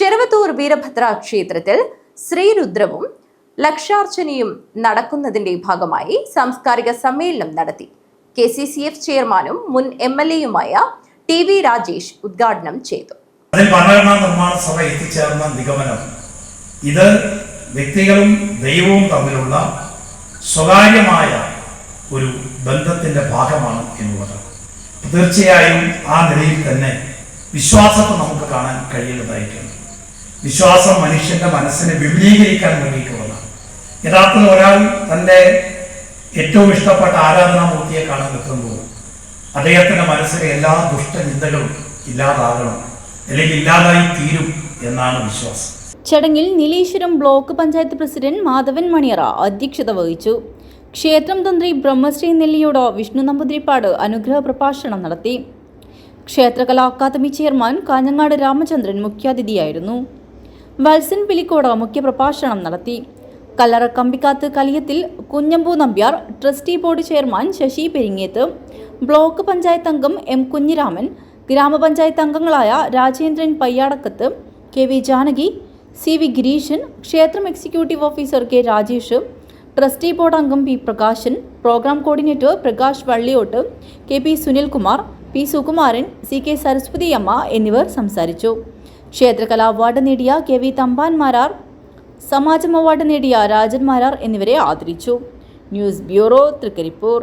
ചെറുവത്തൂർ വീരഭദ്ര ക്ഷേത്രത്തിൽ ശ്രീരുദ്രവും ലക്ഷാർച്ചനയും നടക്കുന്നതിന്റെ ഭാഗമായി സാംസ്കാരിക സമ്മേളനം നടത്തി. കെ സി സി എഫ് ചെയർമാനും മുൻ എം എൽ എയുമായ ടി വി രാജേഷ് ഉദ്ഘാടനം ചെയ്തു. നിർമ്മാണ സഭ എത്തിച്ചേർന്ന നിഗമനം ഇത് വ്യക്തികളും ദൈവവും തമ്മിലുള്ള സ്വകാര്യമായ ഒരു ബന്ധത്തിന്റെ ഭാഗമാണ് എന്നുള്ളത്. തീർച്ചയായും ആ നിലയിൽ തന്നെ വിശ്വാസത്തെ നമുക്ക് കാണാൻ കഴിയേണ്ടതായിട്ടുണ്ട് വിശ്വാസം മനുഷ്യന്റെ മനസ്സിനെ വിപുലീകരിക്കാൻ വേണ്ടിയിട്ടുള്ളതാണ് യഥാർത്ഥത്തിൽ ഒരാൾ തന്റെ ഏറ്റവും ഇഷ്ടപ്പെട്ട ആരാധനാമൂർത്തിയെ കാണാൻ എത്തുമ്പോൾ അദ്ദേഹത്തിന്റെ മനസ്സിലെ എല്ലാ ദുഷ്ടചിന്തകളും ഇല്ലാതാകണം അല്ലെങ്കിൽ ഇല്ലാതായി തീരും എന്നാണ് വിശ്വാസം. ചടങ്ങിൽ നീലേശ്വരം ബ്ലോക്ക് പഞ്ചായത്ത് പ്രസിഡന്റ് മാധവൻ മണിയറ അധ്യക്ഷത വഹിച്ചു. ക്ഷേത്രം തന്ത്രി ബ്രഹ്മശ്രീ നെല്ലിയോട് വിഷ്ണു നമ്പൂതിരിപ്പാട് അനുഗ്രഹ പ്രഭാഷണം നടത്തി. ക്ഷേത്രകലാ അക്കാദമി ചെയർമാൻ കാഞ്ഞങ്ങാട് രാമചന്ദ്രൻ മുഖ്യാതിഥിയായിരുന്നു. വത്സൻ മുഖ്യ മുഖ്യപ്രഭാഷണം നടത്തി. Kallara Kambikkath Kaliyathil Kunhambu Nambiar trustee board chairman Sasi Peringeth block panchayat അംഗം എം കുഞ്ഞിരാമൻ ഗ്രാമപഞ്ചായത്ത് അംഗങ്ങളായ Rajendran Payyadakkath K V Janaki C V Gireeshan ക്ഷേത്രം executive officer K Rajesh trustee board അംഗം P Prakashan program coordinator Prakash Valliyott K P Sunilkumar P Sukumaran C K Saraswathiamma എന്നിവർ സംസാരിച്ചു. ക്ഷേത്രകലാ award നേടിയ K V Thampan Marar സമാജം award നേടിയ രാജൻ മാരാർ എന്നിവരെ ആദരിച്ചു. News bureau Trikaripur.